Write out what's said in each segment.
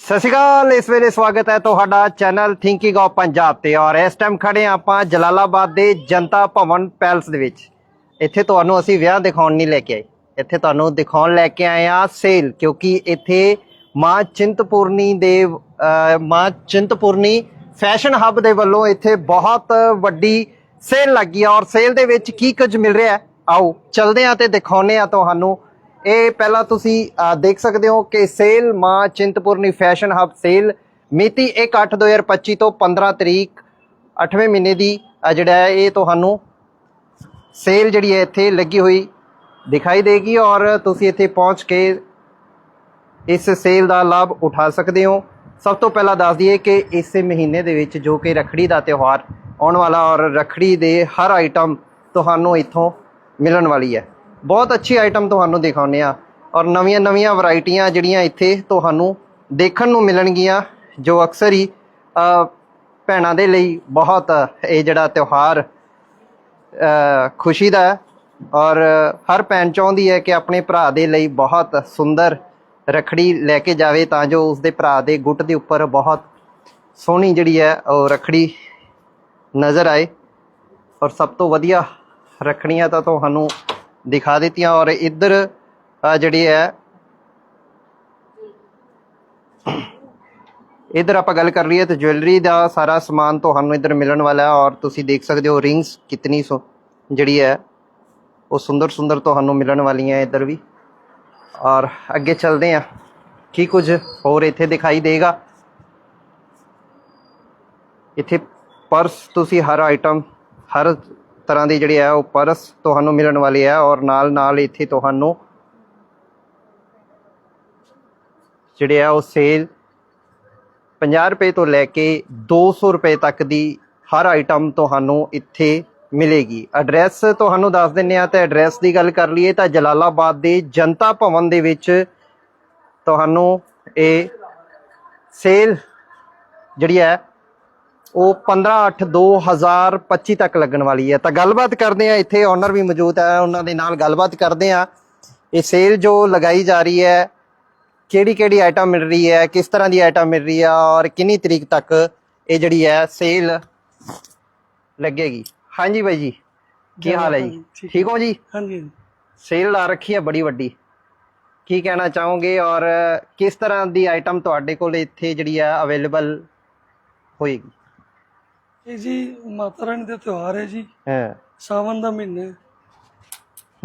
ਸਤਿ ਸ਼੍ਰੀ ਅਕਾਲ ਇਸ ਵੇਲੇ ਸਵਾਗਤ ਹੈ ਤੁਹਾਡਾ ਚੈਨਲ ਥਿੰਕਿੰਗ ਆਫ ਪੰਜਾਬ ਤੇ ਔਰ ਇਸ ਟਾਈਮ ਖੜੇ ਹਾਂ ਆਪਾਂ ਜਲਾਲਾਬਾਦ ਦੇ ਜਨਤਾ ਭਵਨ ਪੈਲਸ ਦੇ ਵਿੱਚ। ਇੱਥੇ ਤੁਹਾਨੂੰ ਅਸੀਂ ਵਿਆਹ ਦਿਖਾਉਣ ਨਹੀਂ ਲੈ ਕੇ ਆਏ। ਇੱਥੇ ਤੁਹਾਨੂੰ ਦਿਖਾਉਣ ਲੈ ਕੇ ਆਏ ਆ ਸੇਲ ਕਿਉਂਕਿ ਇੱਥੇ ਮਾਂ ਚਿੰਤਪੂਰਨੀ ਦੇ ਅਹ, ਮਾਂ ਚਿੰਤਪੂਰਨੀ ਫੈਸ਼ਨ ਹੱਬ ਦੇ ਵੱਲੋਂ ਇੱਥੇ ਬਹੁਤ ਵੱਡੀ ਸੇਲ ਲੱਗੀ ਆ ਔਰ ਸੇਲ ਦੇ ਵਿੱਚ ਕੀ ਕੁਝ ਮਿਲ ਰਿਹਾ ਆਓ ਚਲਦੇ ਆ ਤੇ ਦਿਖਾਉਨੇ ਆ ਤੁਹਾਨੂੰ ਇਹ ਪਹਿਲਾਂ ਤੁਸੀਂ ਦੇਖ ਸਕਦੇ ਹੋ ਕਿ ਸੇਲ ਮਾਂ ਚਿੰਤਪੁਰਨੀ ਫੈਸ਼ਨ ਹਬ ਸੇਲ ਮਿਤੀ 1/8/2025 ਤੋਂ 15 ਤਰੀਕ 8ਵੇਂ ਮਹੀਨੇ ਦੀ ਜਿਹੜਾ ਹੈ, ਇਹ ਤੁਹਾਨੂੰ ਸੇਲ ਜਿਹੜੀ ਹੈ, ਇੱਥੇ ਲੱਗੀ ਹੋਈ ਦਿਖਾਈ ਦੇਗੀ ਔਰ ਤੁਸੀਂ ਇੱਥੇ ਪਹੁੰਚ ਕੇ ਇਸ ਸੇਲ ਦਾ ਲਾਭ ਉਠਾ ਸਕਦੇ ਹੋ। ਸਭ ਤੋਂ ਪਹਿਲਾਂ ਦੱਸ ਦਈਏ ਕਿ ਇਸੇ ਮਹੀਨੇ ਦੇ ਵਿੱਚ ਜੋ ਕਿ ਰੱਖੜੀ ਦਾ ਤਿਉਹਾਰ ਆਉਣ ਵਾਲਾ ਔਰ ਰੱਖੜੀ ਦੇ ਹਰ ਆਈਟਮ ਤੁਹਾਨੂੰ ਇੱਥੋਂ ਮਿਲਣ ਵਾਲੀ ਹੈ। ਬਹੁਤ ਅੱਛੀ ਆਈਟਮ ਤੁਹਾਨੂੰ ਦਿਖਾਉਂਦੇ ਆ ਔਰ ਨਵੀਆਂ ਨਵੀਆਂ ਵੈਰਾਈਟੀਆਂ ਜਿਹੜੀਆਂ ਇੱਥੇ ਤੁਹਾਨੂੰ ਦੇਖਣ ਨੂੰ ਮਿਲਣਗੀਆਂ, ਜੋ ਅਕਸਰ ਹੀ ਭੈਣਾਂ ਦੇ ਲਈ ਬਹੁਤ ਇਹ ਜਿਹੜਾ ਤਿਉਹਾਰ ਖੁਸ਼ੀ ਦਾ ਔਰ ਹਰ ਭੈਣ ਚਾਹੁੰਦੀ ਹੈ ਕਿ ਆਪਣੇ ਭਰਾ ਦੇ ਲਈ ਬਹੁਤ ਸੁੰਦਰ ਰਖੜੀ ਲੈ ਕੇ ਜਾਵੇ ਤਾਂ ਜੋ ਉਸਦੇ ਭਰਾ ਦੇ ਗੁੱਟ ਦੇ ਉੱਪਰ ਬਹੁਤ ਸੋਹਣੀ ਜਿਹੜੀ ਹੈ ਉਹ ਰਖੜੀ ਨਜ਼ਰ ਆਏ ਔਰ ਸਭ ਤੋਂ ਵਧੀਆ ਰੱਖੜੀਆਂ ਤਾਂ ਤੁਹਾਨੂੰ ਦਿਖਾ ਦਿੱਤੀਆਂ ਔਰ ਇੱਧਰ ਅ, ਜਿਹੜੀ ਹੈ ਇਧਰ ਆਪਾਂ ਗੱਲ ਕਰ ਲਈਏ ਤਾਂ ਜੁਐਲਰੀ ਦਾ ਸਾਰਾ ਸਮਾਨ ਤੁਹਾਨੂੰ ਇਧਰ ਮਿਲਣ ਵਾਲਾ ਹੈ ਔਰ ਤੁਸੀਂ ਦੇਖ ਸਕਦੇ ਹੋ ਰਿੰਗਸ ਕਿਤਨੀ ਸੋ ਜਿਹੜੀ ਹੈ ਉਹ ਸੁੰਦਰ ਸੁੰਦਰ ਤੁਹਾਨੂੰ ਮਿਲਣ ਵਾਲੀਆਂ ਹੈ ਇਧਰ ਵੀ। ਔਰ ਅੱਗੇ ਚੱਲਦੇ ਆ ਕੀ ਕੁਝ ਹੋਰ ਇੱਥੇ ਦਿਖਾਈ ਦੇਗਾ? ਇੱਥੇ ਪਰਸ ਤੁਸੀਂ ਹਰ ਆਈਟਮ ਹਰ ਤਰ੍ਹਾਂ ਦੀ ਜਿਹੜੀ ਹੈ ਉਹ ਪਰਸ ਤੁਹਾਨੂੰ ਮਿਲਣ ਵਾਲੀ ਹੈ ਔਰ ਨਾਲ ਨਾਲ ਇੱਥੇ ਤੁਹਾਨੂੰ ਜਿਹੜੇ ਆ ਉਹ ਸੇਲ 50 ਰੁਪਏ ਤੋਂ ਲੈ ਕੇ 200 ਰੁਪਏ ਤੱਕ ਦੀ ਹਰ ਆਈਟਮ ਤੁਹਾਨੂੰ ਇੱਥੇ ਮਿਲੇਗੀ। ਐਡਰੈਸ ਤੁਹਾਨੂੰ ਦੱਸ ਦਿੰਨੇ ਆ ਤੇ ਐਡਰੈਸ ਦੀ ਗੱਲ ਕਰ ਲਈਏ ਤਾਂ ਜਲਾਲਾਬਾਦ ਦੇ ਜਨਤਾ ਭਵਨ ਦੇ ਵਿੱਚ ਤੁਹਾਨੂੰ ਇਹ ਸੇਲ ਜਿਹੜੀ ਹੈ ਉਹ 15/8/2025 ਤੱਕ ਲੱਗਣ ਵਾਲੀ ਹੈ। ਤਾਂ ਗੱਲਬਾਤ ਕਰਦੇ ਆ ਇੱਥੇ ਓਨਰ ਵੀ ਮੌਜੂਦ ਹੈ ਉਹਨਾਂ ਦੇ ਨਾਲ ਗੱਲਬਾਤ ਕਰਦੇ ਆ ਇਹ ਸੇਲ ਜੋ ਲਗਾਈ ਜਾ ਰਹੀ ਹੈ ਕਿਹੜੀ ਕਿਹੜੀ ਆਈਟਮ ਮਿਲ ਰਹੀ ਹੈ ਕਿਸ ਤਰ੍ਹਾਂ ਦੀ ਆਈਟਮ ਮਿਲ ਰਹੀ ਹੈ ਔਰ ਕਿੰਨੀ ਤਰੀਕ ਤੱਕ ਇਹ ਜਿਹੜੀ ਹੈ ਸੇਲ ਲੱਗੇਗੀ। ਹਾਂਜੀ ਬਾਈ ਜੀ ਕੀ ਹਾਲ ਹੈ ਜੀ? ਠੀਕ ਹੋ। ਜੀ? ਹਾਂਜੀ। ਸੇਲ ਲਾ ਰੱਖੀ ਹੈ ਬੜੀ ਵੱਡੀ। ਕੀ ਕਹਿਣਾ ਚਾਹੋਗੇ ਔਰ ਕਿਸ ਤਰ੍ਹਾਂ ਦੀ ਆਈਟਮ ਤੁਹਾਡੇ ਕੋਲ ਇੱਥੇ ਜਿਹੜੀ ਹੈ ਅਵੇਲੇਬਲ ਹੋਏਗੀ? ਇਹ ਜੀ ਮਾਤਾ ਰਾਣੀ ਦਾ ਤਿਉਹਾਰ ਹੈ ਜੀ। ਹਾਂ। ਸਾਵਨ ਦਾ ਮਹੀਨਾ ਹੈ।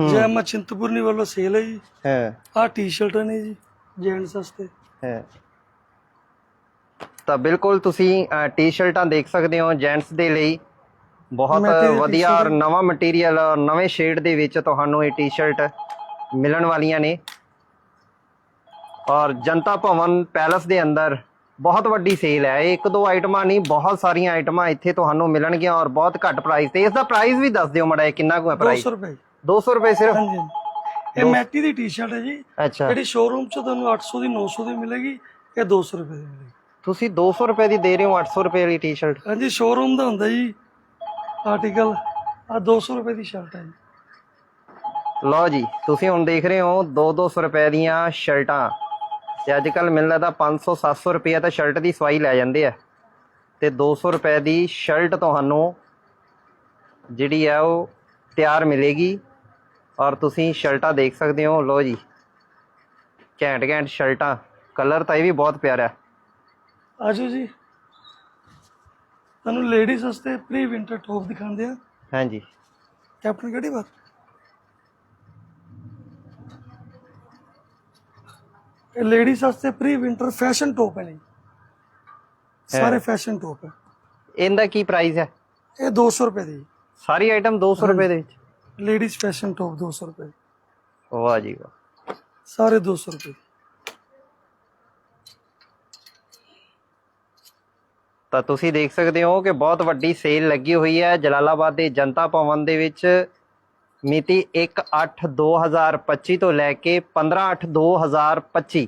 ਜੈ ਮਾਂ ਚਿੰਤਪੁਰਨੀ ਵੱਲੋਂ ਸੇਲ ਹੈ ਜੀ। ਹਾਂ। ਆਹ ਟੀ-ਸ਼ਰਟਾਂ ਨੇ ਜੀ ਜੈਂਟਸ ਵਾਸਤੇ। ਹੈ। ਤਾਂ ਬਿਲਕੁਲ ਤੁਸੀਂ ਟੀ-ਸ਼ਰਟਾਂ ਦੇਖ ਸਕਦੇ ਹੋ ਜੈਂਟਸ ਦੇ ਲਈ। ਬਹੁਤ ਵਧੀਆ ਔਰ ਨਵਾਂ ਮਟੀਰੀਅਲ ਔਰ ਨਵੇਂ ਸ਼ੇਡ ਦੇ ਵਿੱਚ ਤੁਹਾਨੂੰ ਇਹ ਟੀ-ਸ਼ਰਟ ਮਿਲਣ ਵਾਲੀਆਂ ਨੇ। ਔਰ ਜਨਤਾ ਭਵਨ ਪੈਲਸ ਦੇ ਅੰਦਰ ਬਹੁਤ ਵੱਡੀ ਸੇਲ ਹੈ। ਇੱਕ ਦੋ ਆਈਟਮਾਂ ਨਹੀਂ ਬਹੁਤ ਸਾਰੀਆਂ ਆਈਟਮਾਂ ਇੱਥੇ ਤੁਹਾਨੂੰ ਮਿਲਣਗੀਆਂ ਔਰ ਬਹੁਤ ਘੱਟ ਪ੍ਰਾਈਸ ਤੇ। ਇਸ ਦਾ ਪ੍ਰਾਈਸ ਵੀ ਦੱਸ ਦਿਓ ਮੜਾ ਕਿੰਨਾ ਕੁ ਹੈ ਪ੍ਰਾਈਸ 200 ਰੁਪਏ 200 ਰੁਪਏ ਸਿਰਫ? ਹਾਂਜੀ ਇਹ ਮੈਟੀ ਦੀ ਟੀ-ਸ਼ਰਟ ਹੈ ਜੀ। ਅੱਛਾ। ਜਿਹੜੀ ਸ਼ੋਰੂਮ 'ਚ ਤੁਹਾਨੂੰ 800 ਦੀ 900 ਦੀ ਮਿਲੇਗੀ ਇਹ 200 ਰੁਪਏ ਦੀ ਮਿਲੇਗੀ। ਤੁਸੀਂ 200 ਰੁਪਏ ਦੀ ਦੇ ਰਹੇ ਹੋ 800 ਰੁਪਏ ਵਾਲੀ ਟੀ-ਸ਼ਰਟ ਹਾਂਜੀ ਸ਼ੋਰੂਮ ਦਾ ਹੁੰਦਾ ਜੀ ਆਰਟੀਕਲ ਆ 200 ਰੁਪਏ ਦੀ ਸ਼ਰਟ ਹੈ ਜੀ। ਲਓ ਜੀ ਤੁਸੀਂ ਹੁਣ ਦੇਖ ਰਹੇ ਹੋ 2-200 ਰੁਪਏ ਦੀਆਂ ਸ਼ਰਟਾਂ। ਤੇ ਅੱਜ ਕੱਲ ਮਿਲਦਾ ਤਾਂ 500-700 ਰੁਪਏ ਤਾਂ ਸ਼ਰਟ ਦੀ ਸਵਾਈ ਲੈ ਜਾਂਦੇ ਆ। ਤੇ 200 ਰੁਪਏ ਦੀ ਸ਼ਰਟ ਤੁਹਾਨੂੰ ਜਿਹੜੀ ਆ ਉਹ ਤਿਆਰ ਮਿਲੇਗੀ ਔਰ ਤੁਸੀਂ ਸ਼ਰਟਾਂ ਦੇਖ ਸਕਦੇ ਹੋ। ਲਓ ਜੀ ਘੈਂਟ ਘੈਂਟ ਸ਼ਰਟਾਂ ਕਲਰ ਤਾਂ ਇਹ ਵੀ ਬਹੁਤ ਪਿਆਰਾ ਹੈ। ਆਜੋ ਜੀ। ਤੁਹਾਨੂੰ ਲੇਡੀਜ਼ ਵਾਸਤੇ ਪ੍ਰੀ ਵਿੰਟਰ ਟੌਪ ਦਿਖਾਉਂਦੇ ਆ ਹਾਂਜੀ। ਕੈਪਟਨ ਕਿਹੜੀ ਬਾਤ? ਇਹ ਲੇਡੀਜ਼ ਵਾਸਤੇ ਪ੍ਰੀ ਵਿੰਟਰ ਫੈਸ਼ਨ ਟੌਪ ਹੈ ਜੀ ਸਾਰੇ ਫੈਸ਼ਨ ਟੌਪ ਹੈ। ਇਹਦਾ ਕੀ ਪ੍ਰਾਈਸ ਹੈ? ਇਹ 200 ਰੁਪਏ ਦੀ ਸਾਰੀ ਆਈਟਮ 200 ਰੁਪਏ ਦੇ ਵਿੱਚ? ਲੇਡੀਜ਼ ਫੈਸ਼ਨ ਟੌਪ 200 ਰੁਪਏ। ਵਾਹ ਜੀ ਵਾਹ। ਸਾਰੇ 200 ਰੁਪਏ। ਤਾਂ ਤੁਸੀਂ ਦੇਖ ਸਕਦੇ ਹੋ ਕਿ ਬਹੁਤ ਵੱਡੀ ਸੇਲ ਲੱਗੀ ਹੋਈ ਹੈ ਜਲਾਲਾਬਾਦ ਦੇ ਜਨਤਾ ਭਵਨ ਦੇ ਵਿੱਚ। ਮਿਤੀ 1/8/2025 ਤੋਂ ਲੈ ਕੇ 15/8/2025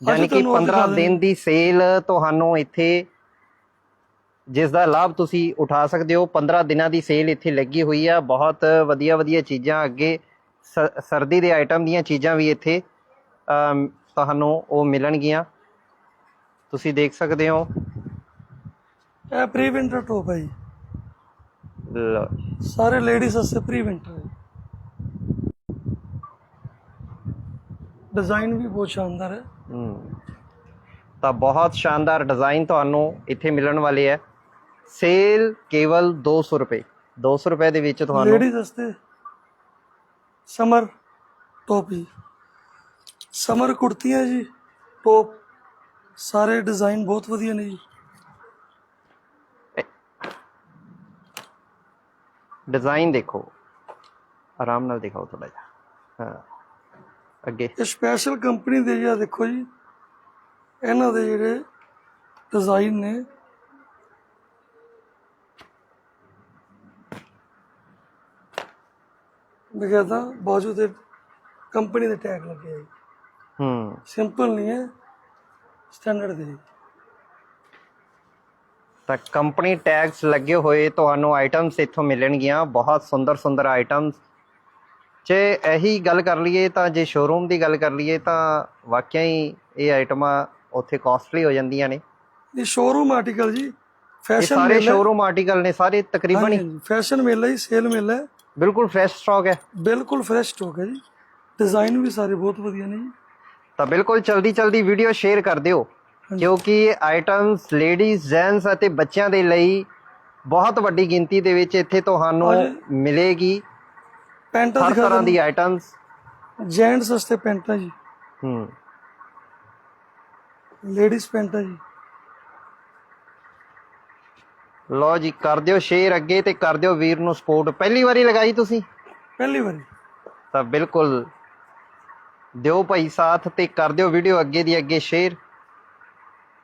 ਯਾਨੀ ਕਿ ਤੁਹਾਨੂੰ ਉਹ 15 ਦਿਖਾ ਦਿਨ ਦੀ ਸੇਲ ਤੁਹਾਨੂੰ ਇੱਥੇ ਜਿਸ ਦਾ ਲਾਭ ਤੁਸੀਂ ਉਠਾ ਸਕਦੇ ਹੋ। 15 ਦਿਨਾਂ ਦੀ ਸੇਲ ਇੱਥੇ ਲੱਗੀ ਹੋਈ ਆ। ਬਹੁਤ ਵਧੀਆ ਵਧੀਆ ਚੀਜ਼ਾਂ ਅੱਗੇ ਸਰਦੀ ਦੇ ਆਈਟਮ ਦੀਆਂ ਚੀਜ਼ਾਂ ਵੀ ਇੱਥੇ ਤੁਹਾਨੂੰ ਉਹ ਮਿਲਣਗੀਆਂ। ਤੁਸੀਂ ਦੇਖ ਸਕਦੇ ਹੋ। ਇਹ ਪ੍ਰੀ ਵਿੰਟਰ ਟੋਪ ਹੈ ਜੀ। ਸਾਰੇ ਲੇਡੀਜ਼ ਵਾਸਤੇ ਪ੍ਰੀ ਵਿੰਟਰ ਹੈ। ਡਿਜ਼ਾਈਨ ਵੀ ਬਹੁਤ ਸ਼ਾਨਦਾਰ ਹੈ। ਹਮ, ਤਾਂ ਬਹੁਤ ਸ਼ਾਨਦਾਰ ਡਿਜ਼ਾਈਨ ਤੁਹਾਨੂੰ ਇੱਥੇ ਮਿਲਣ ਵਾਲੇ ਹੈ। ਸੇਲ ਕੇਵਲ 200 ਰੁਪਏ। 200 ਰੁਪਏ ਦੇ ਵਿੱਚ ਤੁਹਾਨੂੰ ਲੇਡੀਜ਼ ਵਾਸਤੇ ਸਮਰ ਟੋਪ ਸਮਰ ਕੁੜਤੀਆਂ ਜੀ ਟੋਪ ਸਾਰੇ ਡਿਜ਼ਾਈਨ ਬਹੁਤ ਵਧੀਆ ਨੇ ਜੀ। ਡਿਜ਼ਾਈਨ ਦੇਖੋ। ਆਰਾਮ ਨਾਲ ਦਿਖਾਓ ਥੋੜਾ ਜਿਹਾ। ਹਾਂ। ਅੱਗੇ। ਇਹ ਸਪੈਸ਼ਲ ਕੰਪਨੀ ਦੇ ਜੀ ਆਹ ਦੇਖੋ ਜੀ। ਇਹਨਾਂ ਦੇ ਜਿਹੜੇ ਡਿਜ਼ਾਈਨ ਨੇ। ਬਗੈਦਾ ਬਾਜੂ ਤੇ ਕੰਪਨੀ ਦੇ ਟੈਗ ਲੱਗੇ ਆ ਜੀ। ਹੂੰ। ਸਿੰਪਲ ਨਹੀਂ ਹੈ ਸਟੈਂਡਰਡ ਦੇ ਜੀ। ਤਾਂ ਕੰਪਨੀ ਟੈਗਸ ਲੱਗੇ ਹੋਏ ਤੁਹਾਨੂੰ ਆਈਟਮਸ ਇੱਥੋਂ ਮਿਲਣਗੀਆਂ। ਬਹੁਤ ਸੁੰਦਰ ਸੁੰਦਰ ਆਈਟਮਸ ਜੇ ਇਹੀ ਗੱਲ ਕਰ ਲਈਏ ਤਾਂ ਜੇ ਸ਼ੋਰੂਮ ਦੀ ਗੱਲ ਕਰ ਲਈਏ ਤਾਂ ਵਾਕਿਆ ਹੀ ਇਹ ਆਈਟਮਾਂ ਉੱਥੇ ਕਾਸਟਲੀ ਹੋ ਜਾਂਦੀਆਂ ਨੇ। ਇਹ ਸ਼ੋਰੂਮ ਆਰਟੀਕਲ ਜੀ ਫੈਸ਼ਨ ਸਾਰੇ ਸ਼ੋਰੂਮ ਆਰਟੀਕਲ ਨੇ ਸਾਰੇ ਤਕਰੀਬਨ ਹੀ। ਫੈਸ਼ਨ ਮੇਲਾ ਹੀ ਸੇਲ ਮੇਲਾ ਹੈ। ਬਿਲਕੁਲ ਫਰੈਸ਼ ਸਟਾਕ ਹੈ। ਬਿਲਕੁਲ ਫਰੈਸ਼ ਸਟਾਕ ਹੈ ਜੀ। ਡਿਜ਼ਾਈਨ ਵੀ ਸਾਰੇ ਬਹੁਤ ਵਧੀਆ ਨੇ ਜੀ। ਤਾਂ ਬਿਲਕੁਲ ਜਲਦੀ ਜਲਦੀ ਵੀਡੀਓ ਸ਼ੇਅਰ ਕਰ ਦਿਓ। ਕਿਉਂਕਿ ਆਈਟਮਸ ਲੇਡੀਜ਼ ਜੈਂਟਸ ਅਤੇ ਬੱਚਿਆਂ ਦੇ ਲਈ ਬਹੁਤ ਵੱਡੀ ਗਿਣਤੀ ਦੇ ਵਿੱਚ ਇੱਥੇ ਤੁਹਾਨੂੰ। ਮਿਲੇਗੀ। ਪੈਂਟਾਂ ਹਰ ਦਿਖਾ ਤਰ੍ਹਾਂ ਦੀ ਆਈਟਮਸ ਜੈਂਟਸ ਵਾਸਤੇ ਪੈਂਟਾਂ ਜੀ। ਹੂੰ। ਲੇਡੀਜ਼ ਪੈਂਟਾਂ ਜੀ। ਲਓ ਜੀ ਕਰ ਦਿਓ ਸ਼ੇਅਰ ਅੱਗੇ ਤੇ ਕਰ ਦਿਓ ਵੀਰ ਨੂੰ ਸਪੋਰਟ ਪਹਿਲੀ ਵਾਰੀ ਲਗਾਈ ਤੁਸੀਂ? ਪਹਿਲੀ ਵਾਰੀ। ਤਾਂ ਬਿਲਕੁਲ ਦਿਓ ਭਾਈ ਸਾਥ ਤੇ ਕਰ ਦਿਓ ਵੀਡੀਓ ਅੱਗੇ ਦੀ ਅੱਗੇ ਸ਼ੇਅਰ।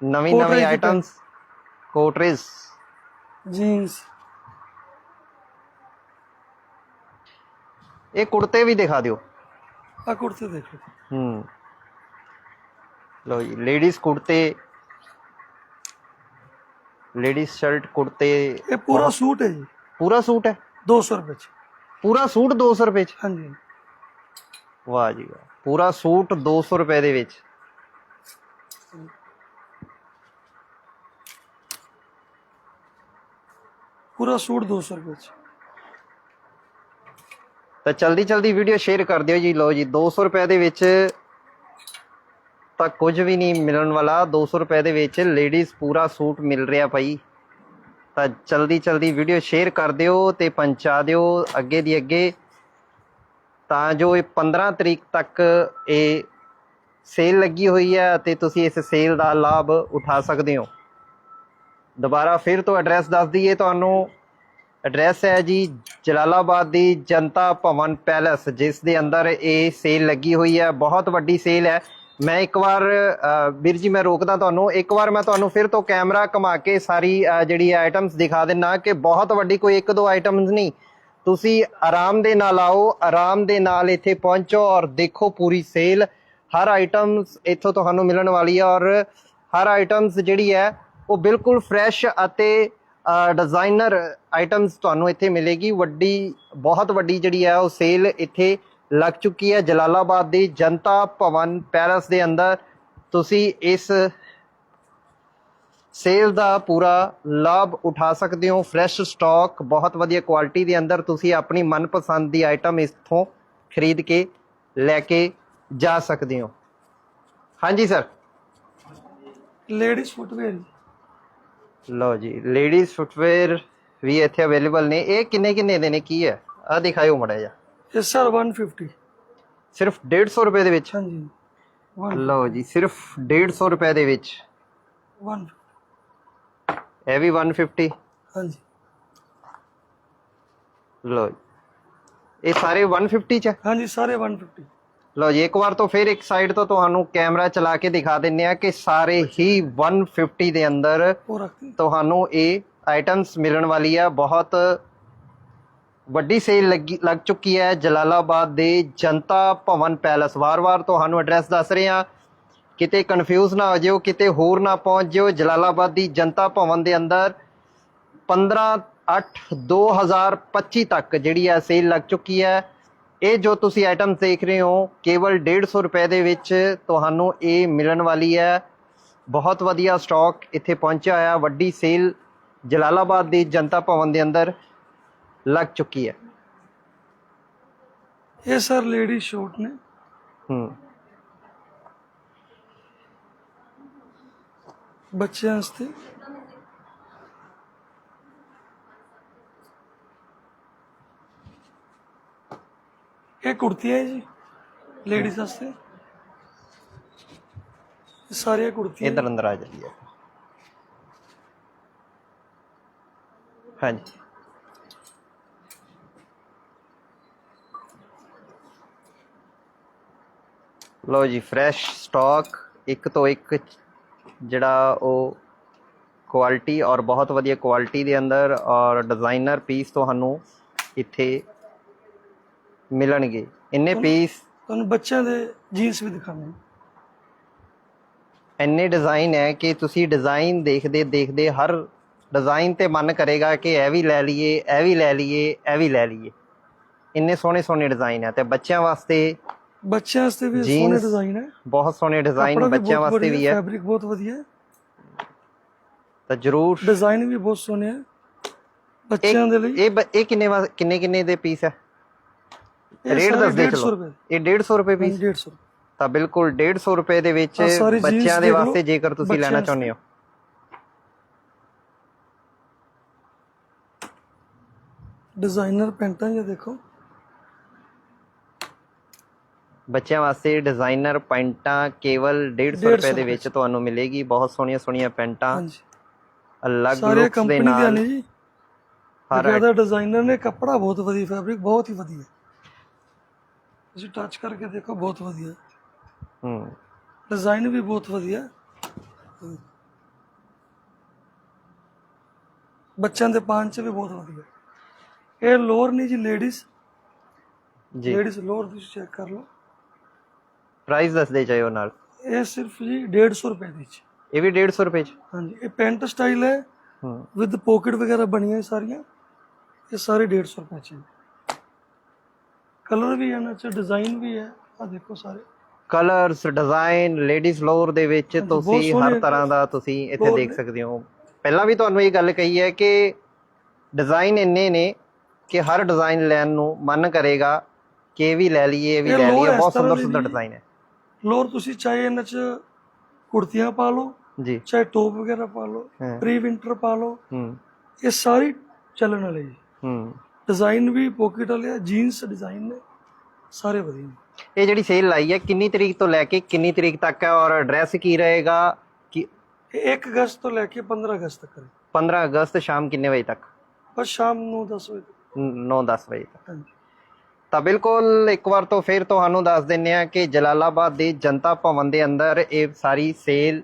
ਨਵੀਂ ਨਵੀਂ ਆਈਟਮਸ ਕੋਟਰੀਜ਼ ਜੀਨਸ ਇਹ ਕੁੜਤੇ ਵੀ ਦਿਖਾ ਦਿਓ। ਆ ਕੁੜਤੇ ਦੇਖੋ। ਹੂੰ। ਲਓ ਜੀ ਲੇਡੀਜ਼ ਕੁੜਤੇ ਲੇਡੀਜ਼ ਸ਼ਰਟ ਕੁੜਤੇ। ਇਹ ਪੂਰਾ ਸੂਟ ਹੈ ਜੀ। ਪੂਰਾ ਸੂਟ ਹੈ? 200 ਰੁਪਏ ਚ। ਪੂਰਾ ਸੂਟ 200 ਰੁਪਏ ਚ? ਹਾਂਜੀ। ਵਾਹ ਜੀ ਵਾਹ। ਪੂਰਾ ਸੂਟ 200 ਰੁਪਏ ਦੇ ਵਿੱਚ। ਪੂਰਾ ਸੂਟ 200 ਰੁਪਏ ਚ। ਤਾਂ ਜਲਦੀ ਜਲਦੀ ਵੀਡੀਓ ਸ਼ੇਅਰ ਕਰ ਦਿਓ ਜੀ। ਲਓ ਜੀ 200 ਰੁਪਏ ਦੇ ਵਿੱਚ ਤਾਂ ਕੁਝ ਵੀ ਨਹੀਂ ਮਿਲਣ ਵਾਲਾ। 200 ਰੁਪਏ ਦੇ ਵਿੱਚ ਲੇਡੀਜ਼ ਪੂਰਾ ਸੂਟ ਮਿਲ ਰਿਹਾ ਭਾਈ। ਤਾਂ ਜਲਦੀ ਜਲਦੀ ਵੀਡੀਓ ਸ਼ੇਅਰ ਕਰ ਦਿਓ ਤੇ ਪਹੁੰਚਾ ਦਿਓ ਅੱਗੇ ਦੀ ਅੱਗੇ। ਤਾਂ ਜੋ ਇਹ 15 ਤਰੀਕ ਤੱਕ ਇਹ ਸੇਲ ਲੱਗੀ ਹੋਈ ਹੈ ਤੇ ਤੁਸੀਂ ਇਸ ਸੇਲ ਦਾ ਲਾਭ ਉਠਾ ਸਕਦੇ ਹੋ। ਦੁਬਾਰਾ ਫਿਰ ਤੋਂ ਐਡਰੈਸ ਦੱਸ ਦਈਏ ਤੁਹਾਨੂੰ। ਐਡਰੈਸ ਹੈ ਜੀ ਜਲਾਲਾਬਾਦ ਦੀ ਜਨਤਾ ਭਵਨ ਪੈਲੇਸ, ਜਿਸ ਦੇ ਅੰਦਰ ਇਹ ਸੇਲ ਲੱਗੀ ਹੋਈ ਹੈ। ਬਹੁਤ ਵੱਡੀ ਸੇਲ ਹੈ। ਮੈਂ ਇੱਕ ਵਾਰ ਵੀਰ ਜੀ ਮੈਂ ਰੋਕਦਾ ਤੁਹਾਨੂੰ, ਇੱਕ ਵਾਰ ਮੈਂ ਤੁਹਾਨੂੰ ਫਿਰ ਤੋਂ ਕੈਮਰਾ ਘੁਮਾ ਕੇ ਸਾਰੀ ਜਿਹੜੀ ਆਈਟਮਸ ਦਿਖਾ ਦਿੰਨਾ ਕਿ ਬਹੁਤ ਵੱਡੀ ਕੋਈ ਇੱਕ ਦੋ ਆਈਟਮਸ ਨਹੀਂ। ਤੁਸੀਂ ਆਰਾਮ ਦੇ ਨਾਲ ਆਓ, ਆਰਾਮ ਦੇ ਨਾਲ ਇੱਥੇ ਪਹੁੰਚੋ ਔਰ ਦੇਖੋ ਪੂਰੀ ਸੇਲ ਹਰ ਆਈਟਮਸ ਇੱਥੋਂ ਤੁਹਾਨੂੰ ਮਿਲਣ ਵਾਲੀ ਹੈ ਔਰ ਹਰ ਆਈਟਮਸ ਜਿਹੜੀ ਹੈ ਉਹ ਬਿਲਕੁਲ ਫਰੈਸ਼ ਅਤੇ ਡਿਜ਼ਾਈਨਰ ਆਈਟਮਸ ਤੁਹਾਨੂੰ ਇੱਥੇ ਮਿਲੇਗੀ। ਵੱਡੀ, ਬਹੁਤ ਵੱਡੀ ਜਿਹੜੀ ਹੈ, ਉਹ ਸੇਲ ਇੱਥੇ ਲੱਗ ਚੁੱਕੀ ਹੈ ਜਲਾਲਾਬਾਦ ਦੀ ਜਨਤਾ ਭਵਨ ਪੈਲਸ ਦੇ ਅੰਦਰ। ਤੁਸੀਂ ਇਸ ਸੇਲ ਦਾ ਪੂਰਾ ਲਾਭ ਉਠਾ ਸਕਦੇ ਹੋ। ਫਰੈਸ਼ ਸਟਾਕ ਬਹੁਤ ਵਧੀਆ ਕੁਆਲਿਟੀ ਦੇ ਅੰਦਰ ਤੁਸੀਂ ਆਪਣੀ ਮਨਪਸੰਦ ਦੀ ਆਈਟਮ ਇੱਥੋਂ ਖਰੀਦ ਕੇ ਲੈ ਕੇ ਜਾ ਸਕਦੇ ਹੋ। ਹਾਂਜੀ ਸਰ ਲੇਡੀਜ਼ ਫੁੱਟਵੇਅਰ ਲਓ ਜੀ ਲੇਡੀਜ਼ ਫੁੱਟਵੇਅਰ ਵੀ ਇੱਥੇ ਅਵੇਲੇਬਲ ਨੇ। ਇਹ ਕਿੰਨੇ ਕਿੰਨੇ ਦੇ ਨੇ? ਕੀ ਹੈ? ਆ ਦਿਖਾਇਓ ਮੜਾ ਜਾ ਇਹ ਸਰ 150 ਸਿਰਫ 150 ਰੁਪਏ ਦੇ ਵਿੱਚ? ਹਾਂਜੀ। 1 ਲਓ ਜੀ ਸਿਰਫ 150 ਰੁਪਏ ਦੇ ਵਿੱਚ। 1 ਇਹ ਵੀ 150 ਹਾਂਜੀ। ਲਓ ਇਹ ਸਾਰੇ 150 ਚ? ਹਾਂਜੀ ਸਾਰੇ 150 ਲਓ ਜੀ ਇੱਕ ਵਾਰ ਤੋਂ ਫਿਰ ਇੱਕ ਸਾਈਡ ਤੋਂ ਤੁਹਾਨੂੰ ਕੈਮਰਾ ਚਲਾ ਕੇ ਦਿਖਾ ਦਿੰਨੇ ਆ ਕਿ ਸਾਰੇ ਹੀ 150 ਦੇ ਅੰਦਰ ਤੁਹਾਨੂੰ ਇਹ ਆਈਟਮਸ ਮਿਲਣ ਵਾਲੀ ਆ। ਬਹੁਤ ਵੱਡੀ ਸੇਲ ਲੱਗੀ ਲੱਗ ਚੁੱਕੀ ਹੈ ਜਲਾਲਾਬਾਦ ਦੇ ਜਨਤਾ ਭਵਨ ਪੈਲਸ। ਵਾਰ-ਵਾਰ ਤੁਹਾਨੂੰ ਐਡਰੈਸ ਦੱਸ ਰਹੇ ਆ ਕਿਤੇ ਕਨਫਿਊਜ਼ ਨਾ ਹੋ ਜਿਓ ਕਿਤੇ ਹੋਰ ਨਾ ਪਹੁੰਚ ਜਿਓ। ਜਲਾਲਾਬਾਦ ਦੀ ਜਨਤਾ ਭਵਨ ਦੇ ਅੰਦਰ 15 8 2025 ਤੱਕ ਜਿਹੜੀ ਹੈ ਸੇਲ ਲੱਗ ਚੁੱਕੀ ਹੈ। ਇਹ ਜੋ ਤੁਸੀਂ ਆਈਟਮ ਦੇਖ ਰਹੇ ਹੋ ਕੇਵਲ 150 ਰੁਪਏ ਦੇ ਵਿੱਚ ਤੁਹਾਨੂੰ ਇਹ ਮਿਲਣ ਵਾਲੀ ਹੈ। ਬਹੁਤ ਵਧੀਆ ਸਟਾਕ ਇੱਥੇ ਪਹੁੰਚਿਆ ਹੋਇਆ ਵੱਡੀ ਸੇਲ ਜਲਾਲਾਬਾਦ ਦੀ ਜਨਤਾ ਭਵਨ ਦੇ ਅੰਦਰ ਲੱਗ ਚੁੱਕੀ ਹੈ। ਇਹ ਸਰ ਲੇਡੀ ਸ਼ੋਟ ਨੇ। ਹੂੰ। ਬੱਚਿਆਂ ਵਾਸਤੇ। ਇਹ ਕੁੜਤੀਆਂ ਹੈ ਜੀ ਲੇਡੀਜ਼ ਵਾਸਤੇ। ਇਹ ਸਾਰੀਆਂ ਕੁੜਤੀਆਂ ਇਧਰ ਅੰਦਰ ਆ ਜਾਈਏ। ਹਾਂਜੀ। ਲੋ ਜੀ ਫਰੈਸ਼ ਸਟਾਕ ਇੱਕ ਤੋਂ ਇੱਕ ਜਿਹੜਾ ਉਹ ਕੁਆਲਿਟੀ ਔਰ ਬਹੁਤ ਵਧੀਆ ਕੁਆਲਿਟੀ ਦੇ ਅੰਦਰ ਔਰ ਡਿਜ਼ਾਈਨਰ ਪੀਸ ਤੁਹਾਨੂੰ ਇੱਥੇ ਮਿਲਣਗੇ। ਇੰਨੇ ਪੀਸ ਤੁਹਾਨੂੰ ਬੱਚਿਆਂ ਦੇ ਜੀਨਸ ਵੀ ਦਿਖਾਵਾਂਗੇ ਇੰਨੇ ਡਿਜ਼ਾਈਨ ਹੈ ਕਿ ਤੁਸੀਂ ਡਿਜ਼ਾਈਨ ਦੇਖਦੇ ਦੇਖਦੇ ਹਰ ਡਿਜ਼ਾਈਨ ਤੇ ਮਨ ਕਰੇਗਾ ਕਿ ਇਹ ਵੀ ਲੈ ਲਈਏ ਇਹ ਵੀ ਲੈ ਲਈਏ ਇਹ ਵੀ ਲੈ ਲਈਏ। ਇੰਨੇ ਸੋਹਣੇ ਸੋਹਣੇ ਡਿਜ਼ਾਈਨ ਹੈ ਤੇ ਬੱਚਿਆਂ ਵਾਸਤੇ ਬੱਚਿਆਂ ਵਾਸਤੇ ਵੀ ਸੋਹਣੇ ਡਿਜ਼ਾਈਨ ਹੈ। ਬਹੁਤ ਸੋਹਣੇ ਡਿਜ਼ਾਈਨ ਬੱਚਿਆਂ ਵਾਸਤੇ ਵੀ ਹੈ। ਫੈਬਰਿਕ ਬਹੁਤ ਵਧੀਆ ਹੈ। ਤਾਂ ਜਰੂਰ ਡਿਜ਼ਾਈਨ ਵੀ ਬਹੁਤ ਸੋਹਣੇ ਹੈ। ਬੱਚਿਆਂ ਦੇ ਲਈ। ਇਹ ਇਹ ਕਿੰਨੇ ਕਿੰਨੇ ਕਿੰਨੇ ਦੇ ਪੀਸ ਹੈ? ਰੇਟ ਦੱਸ ਦੇ 150 ਚਲੋ। ਇਹ 150 ਰੁਪਏ ਪੀਸ 150 ਤਾਂ ਬਿਲਕੁਲ 150 ਰੁਪਏ ਦੇ ਵਿੱਚ ਬੱਚਿਆਂ ਦੇ ਵਾਸਤੇ ਜੇਕਰ ਤੁਸੀਂ ਲੈਣਾ ਚਾਹੁੰਦੇ ਹੋ। ਡਿਜ਼ਾਈਨਰ ਪੈਂਟਾਂ ਇਹ ਦੇਖੋ। ਬੱਚਿਆਂ ਵਾਸਤੇ ਡਿਜ਼ਾਈਨਰ ਪੈਂਟਾਂ ਕੇਵਲ 150 150 ਰੁਪਏ ਦੇ ਵਿੱਚ ਤੁਹਾਨੂੰ ਮਿਲੇਗੀ। ਬਹੁਤ ਸੋਹਣੀਆਂ ਸੋਹਣੀਆਂ ਪੈਂਟਾਂ। ਅਲੱਗ ਲੁੱਕਸ ਦੇ ਕੰਪਨੀ ਦੇ ਨਾਲ। ਨੇ ਜੀ। ਹਰ ਡਿਜ਼ਾਈਨਰ ਨੇ ਕੱਪੜਾ ਬਹੁਤ ਵਧੀਆ ਫੈਬਰਿਕ ਬਹੁਤ ਹੀ ਵਧੀਆ। ਤੁਸੀਂ ਟੱਚ ਕਰਕੇ ਦੇਖੋ ਬਹੁਤ ਵਧੀਆ। ਹੂੰ। ਡਿਜ਼ਾਈਨ ਵੀ ਬਹੁਤ ਵਧੀਆ। ਬੱਚਿਆਂ ਦੇ ਪਾਣ ਚ ਵੀ ਬਹੁਤ ਵਧੀਆ। ਇਹ ਲੋਅਰ ਨਹੀਂ ਜੀ ਲੇਡੀਜ਼ ਜੀ। ਲੇਡੀਜ਼ ਲੋਅਰ ਤੁਸੀਂ ਚੈੱਕ ਕਰ ਲਓ। ਪ੍ਰਾਈਸ ਦੱਸ ਦੇ ਚਾਹੋ ਨਾਲ। ਇਹ ਸਿਰਫ ਜੀ 150 ਰੁਪਏ ਦੀ ਚ ਇਹ ਵੀ 150 ਰੁਪਏ ਚ? ਹਾਂਜੀ ਇਹ ਪੈਂਟ ਸਟਾਈਲ ਹੈ। ਹੂੰ। ਵਿਦ ਪਾਕਟ ਵਗੈਰਾ ਬਣੀਆਂ ਸਾਰੀਆਂ। ਇਹ ਸਾਰੇ 150 ਰੁਪਏ ਚ ਕਲਰ ਵੀ ਹੈ ਨਾ ਚ ਡਿਜ਼ਾਈਨ ਵੀ ਹੈ। ਆ ਦੇਖੋ ਸਾਰੇ। ਕਲਰਸ ਡਿਜ਼ਾਈਨ ਲੇਡੀਜ਼ ਲੋਅਰ ਦੇ ਵਿੱਚ ਬਹੁਤ ਤੁਸੀਂ ਹਰ ਸੋਹਣੇ ਤਰ੍ਹਾਂ ਦਾ ਤੁਸੀਂ ਇੱਥੇ ਦੇਖ। ਸਕਦੇ ਹੋ। ਪਹਿਲਾਂ ਵੀ ਤੁਹਾਨੂੰ ਇਹ ਗੱਲ ਕਹੀ ਹੈ ਕਿ ਡਿਜ਼ਾਈਨ ਇੰਨੇ ਨੇ ਕਿ ਹਰ ਡਿਜ਼ਾਈਨ ਲੈਣ ਨੂੰ ਮਨ ਕਰੇਗਾ ਕਿ ਇਹ ਵੀ ਲੈ ਲਈਏ ਇਹ ਵੀ ਇਹ ਲੈ ਲਈਏ। ਇਸ ਬਹੁਤ ਤਰ੍ਹਾਂ ਸੁੰਦਰ ਦੀ ਸੁੰਦਰ। ਡਿਜ਼ਾਈਨ ਹੈ। ਲੋਅਰ ਤੁਸੀਂ ਚਾਹੇ ਇਹਨਾਂ ਚ ਕੁੜਤੀਆਂ ਪਾ ਲਓ ਜੀ। ਚਾਹੇ ਟੋਪ ਵਗੈਰਾ ਪਾ ਲਓ ਹਾਂ। ਪ੍ਰੀ ਵਿੰਟਰ ਪਾ ਲਓ ਹੂੰ। ਇਹ ਸਾਰੀ ਚੱਲਣ ਵਾਲੇ ਜੀ ਹੂੰ। ਡਿਜ਼ਾਈਨ ਵੀ ਪਾਕਟ ਵਾਲੇ ਆ ਜੀਨਸ ਡਿਜ਼ਾਈਨ ਨੇ ਸਾਰੇ ਵਧੀਆ ਨੇ। ਇਹ ਜਿਹੜੀ ਸੇਲ ਲਾਈ ਹੈ ਕਿੰਨੀ ਤਰੀਕ ਤੋਂ ਲੈ ਕੇ ਕਿੰਨੀ ਤਰੀਕ ਤੱਕ ਹੈ ਔਰ ਐਡਰੈਸ ਕੀ ਰਹੇਗਾ? ਕਿ ਇਹ 1 ਅਗਸਤ ਤੋਂ ਲੈ ਕੇ 15 ਅਗਸਤ ਤੱਕ ਹੈ 15 ਅਗਸਤ ਸ਼ਾਮ ਕਿੰਨੇ ਵਜੇ ਤੱਕ? ਬਸ ਸ਼ਾਮ ਨੂੰ 10 ਵਜੇ ਤੱਕ। 9-10 ਵਜੇ ਤੱਕ। ਹਾਂਜੀ। ਤਾਂ ਬਿਲਕੁਲ ਇੱਕ ਵਾਰ ਤੋਂ ਫਿਰ ਤੁਹਾਨੂੰ ਦੱਸ ਦਿੰਨੇ ਆ ਕਿ ਜਲਾਲਾਬਾਦ ਦੇ ਜਨਤਾ ਭਵਨ ਦੇ ਅੰਦਰ ਇਹ ਸਾਰੀ ਸੇਲ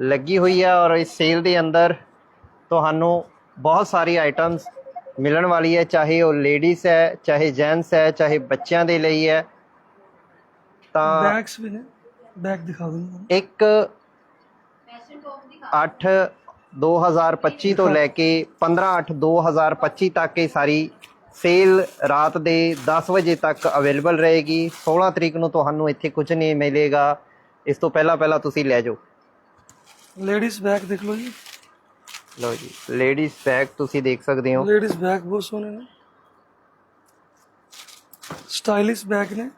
ਲੱਗੀ ਹੋਈ ਹੈ ਔਰ ਇਸ ਸੇਲ ਦੇ ਅੰਦਰ ਤੁਹਾਨੂੰ ਬਹੁਤ ਸਾਰੀ ਆਈਟਮਸ ਮਿਲਣ ਵਾਲੀ ਹੈ ਚਾਹੇ ਉਹ ਲੇਡੀਜ਼ ਹੈ ਚਾਹੇ ਜੈਂਟਸ ਹੈ ਚਾਹੇ ਬੱਚਿਆਂ ਦੇ ਲਈ ਹੈ ਤਾਂ ਬੈਗਸ ਵੀ ਨੇ ਬੈਗ ਦਿਖਾ ਦਿੰਦਾ। ਇੱਕ 8 2025 ਤੋਂ ਲੈ ਕੇ 15 8 2025 ਤੱਕ ਇਹ ਸਾਰੀ ਸੇਲ ਰਾਤ ਦੇ 10 ਵਜੇ ਤੱਕ ਅਵੇਲੇਬਲ ਰਹੇਗੀ। 16 ਤਰੀਕ ਨੂੰ ਤੁਹਾਨੂੰ ਇੱਥੇ ਕੁਝ ਨਹੀਂ ਮਿਲੇਗਾ। ਇਸ ਤੋਂ ਪਹਿਲਾਂ ਪਹਿਲਾਂ ਤੁਸੀਂ ਲੈ ਜਾਓ। ਲੇਡੀਜ਼ ਬੈਗ ਦੇਖ ਲਓ ਜੀ। ਲਓ ਜੀ ਲੇਡੀਜ਼ ਬੈਗ ਤੁਸੀਂ ਦੇਖ ਸਕਦੇ ਹੋ। ਲੇਡੀਜ਼ ਬੈਗ ਬਹੁਤ ਸੋਹਣੇ ਨੇ। ਸਟਾਈਲਿਸ਼ ਬੈਗ ਨੇ।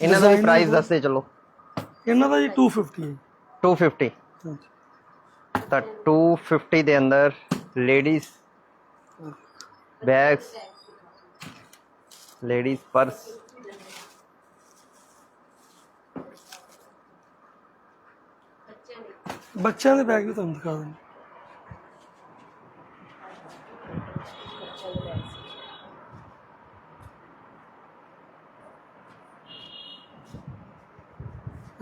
ਇਹਨਾਂ ਦਾ ਵੀ design ਪ੍ਰਾਈਸ ਬਹੁਤ- ਦੱਸਦੇ ਚਲੋ। ਇਹਨਾਂ ਦਾ ਜੀ 250 ਹੈ। 250 ਹਾਂਜੀ। ਤਾਂ 250 ਦੇ ਅੰਦਰ ਲੇਡੀਜ਼ ਬੈਗਸ ਲੇਡੀਜ਼ ਪਰਸ ਬੱਚਿਆਂ ਦੇ ਬੈਗ ਵੀ ਤੁਹਾਨੂੰ ਦਿਖਾ ਦਿੰਦਾ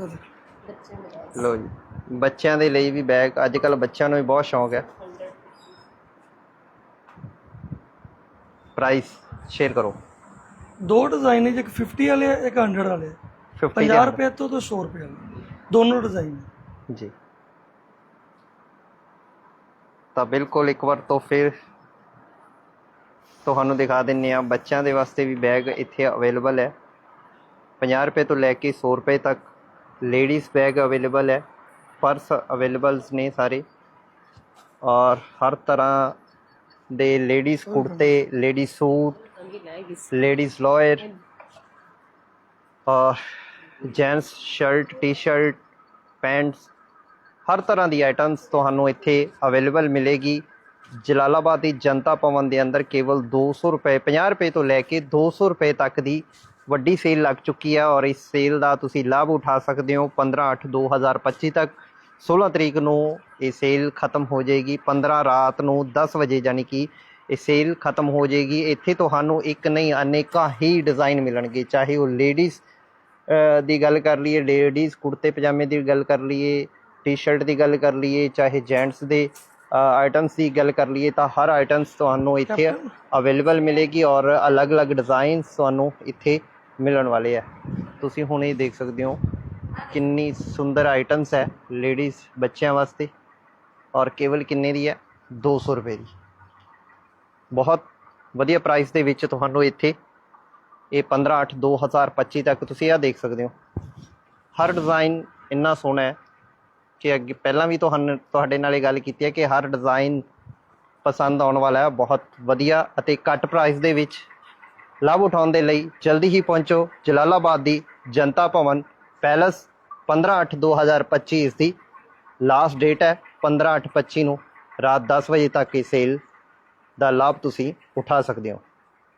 ਆਹ ਦੇਖੋ। ਲੋ ਜੀ ਬੱਚਿਆਂ ਦੇ ਲਈ ਵੀ ਬੈਗ ਅੱਜ ਕੱਲ ਬੱਚਿਆਂ ਨੂੰ ਵੀ ਬਹੁਤ ਸ਼ੌਂਕ ਹੈ। ਪ੍ਰਾਈਸ ਸ਼ੇਅਰ ਕਰੋ। ਦੋ ਡਿਜ਼ਾਈਨ ਜੀ, ਇੱਕ 50 ਵਾਲੇ ਇੱਕ 100 ਵਾਲੇ ਆ। 50 ਦੇ 50 ਅੰਦਰ। ਰੁਪਏ ਤੋਂ ਤੋਂ 100 ਰੁਪਏ ਵਾਲੇ ਦੋਨੋਂ ਡਿਜ਼ਾਈਨ ਜੀ। ਤਾਂ ਬਿਲਕੁਲ ਇੱਕ ਵਾਰ ਤੋਂ ਫਿਰ ਤੁਹਾਨੂੰ ਦਿਖਾ ਦਿੰਨੇ ਆ ਬੱਚਿਆਂ ਦੇ ਵਾਸਤੇ ਵੀ ਬੈਗ ਇੱਥੇ ਅਵੇਲੇਬਲ ਹੈ। 50 ਰੁਪਏ ਤੋਂ ਲੈ ਕੇ 100 ਰੁਪਏ ਤੱਕ ਲੇਡੀਜ਼ ਬੈਗ ਅਵੇਲੇਬਲ ਹੈ ਪਰਸ ਅਵੇਲੇਬਲਸ ਨੇ ਸਾਰੇ ਔਰ ਹਰ ਤਰ੍ਹਾਂ ਦੇ ਲੇਡੀਜ਼ ਕੁੜਤੇ ਲੇਡੀ ਸੂਟ ਲੇਡੀਜ਼ ਲੋਅਰ ਔਰ ਜੈਂਟਸ ਸ਼ਰਟ ਟੀ-ਸ਼ਰਟ ਪੈਂਟਸ ਹਰ ਤਰ੍ਹਾਂ ਦੀ ਆਈਟਮਸ ਤੁਹਾਨੂੰ ਇੱਥੇ ਅਵੇਲੇਬਲ ਮਿਲੇਗੀ ਜਲਾਲਾਬਾਦ ਦੀ ਜਨਤਾ ਭਵਨ ਦੇ ਅੰਦਰ ਕੇਵਲ 200 ਰੁਪਏ 50 ਰੁਪਏ ਤੋਂ ਲੈ ਕੇ 200 ਰੁਪਏ ਤੱਕ ਦੀ ਵੱਡੀ ਸੇਲ ਲੱਗ ਚੁੱਕੀ ਹੈ ਔਰ ਇਸ ਸੇਲ ਦਾ ਤੁਸੀਂ ਲਾਭ ਉਠਾ ਸਕਦੇ ਹੋ 15/8/2025 ਤੱਕ। 16 ਤਰੀਕ ਨੂੰ ਇਹ ਸੇਲ ਖਤਮ ਹੋ ਜਾਏਗੀ। 15 ਰਾਤ ਨੂੰ 10 ਵਜੇ ਯਾਨੀ ਕਿ ਇਹ ਸੇਲ ਖਤਮ ਹੋ ਜਾਏਗੀ। ਇੱਥੇ ਤੁਹਾਨੂੰ ਇੱਕ ਨਹੀਂ ਅਨੇਕਾਂ ਹੀ ਡਿਜ਼ਾਈਨ ਮਿਲਣਗੇ। ਚਾਹੇ ਉਹ ਲੇਡੀਜ਼ ਦੀ ਗੱਲ ਕਰ ਲਈਏ ਲੇਡੀਜ਼ ਕੁੜਤੇ ਪਜਾਮੇ ਦੀ ਗੱਲ ਕਰ ਲਈਏ ਟੀ-ਸ਼ਰਟ ਦੀ ਗੱਲ ਕਰ ਲਈਏ ਚਾਹੇ ਜੈਂਟਸ ਦੇ ਆਈਟਮਸ ਦੀ ਗੱਲ ਕਰ ਲਈਏ ਤਾਂ ਹਰ ਆਈਟਮਸ ਤੁਹਾਨੂੰ ਇੱਥੇ ਅਵੇਲੇਬਲ ਮਿਲੇਗੀ ਔਰ ਅਲੱਗ-ਅਲੱਗ ਡਿਜ਼ਾਈਨਸ ਤੁਹਾਨੂੰ ਇੱਥੇ ਮਿਲਣ ਵਾਲੇ ਆ। ਤੁਸੀਂ ਹੁਣ ਇਹ ਦੇਖ ਸਕਦੇ ਹੋ ਕਿੰਨੀ ਸੁੰਦਰ ਆਈਟਮਸ ਹੈ ਲੇਡੀਜ਼ ਬੱਚਿਆਂ ਵਾਸਤੇ ਔਰ ਕੇਵਲ ਕਿੰਨੇ ਦੀ ਹੈ? 200 ਰੁਪਏ ਦੀ। ਬਹੁਤ ਵਧੀਆ ਪ੍ਰਾਈਸ ਦੇ ਵਿੱਚ ਤੁਹਾਨੂੰ ਇੱਥੇ ਇਹ 15/8/2025 ਤੱਕ ਤੁਸੀਂ ਇਹ ਦੇਖ ਸਕਦੇ ਹੋ। ਹਰ ਡਿਜ਼ਾਈਨ ਇੰਨਾ ਸੋਹਣਾ ਹੈ ਕਿ ਅੱਗੇ ਪਹਿਲਾਂ ਵੀ ਤੁਹਾਨੂੰ ਤੁਹਾਡੇ ਨਾਲ ਇਹ ਗੱਲ ਕੀਤੀ ਹੈ ਕਿ ਹਰ ਡਿਜ਼ਾਈਨ ਪਸੰਦ ਆਉਣ ਵਾਲਾ ਹੈ। ਬਹੁਤ ਵਧੀਆ ਅਤੇ ਘੱਟ ਪ੍ਰਾਈਸ ਦੇ ਵਿੱਚ ਲਾਭ ਉਠਾਉਣ ਦੇ ਲਈ ਜਲਦੀ ਹੀ ਪਹੁੰਚੋ ਜਲਾਲਾਬਾਦ ਦੀ ਜਨਤਾ ਭਵਨ ਪੈਲਸ 15/8/2025 ਇਸ ਦੀ ਲਾਸਟ ਡੇਟ ਹੈ 15/8/25 ਨੂੰ ਰਾਤ 10 ਵਜੇ ਤੱਕ ਇਹ ਸੇਲ ਦਾ ਲਾਭ ਤੁਸੀਂ ਉਠਾ ਸਕਦੇ ਹੋ।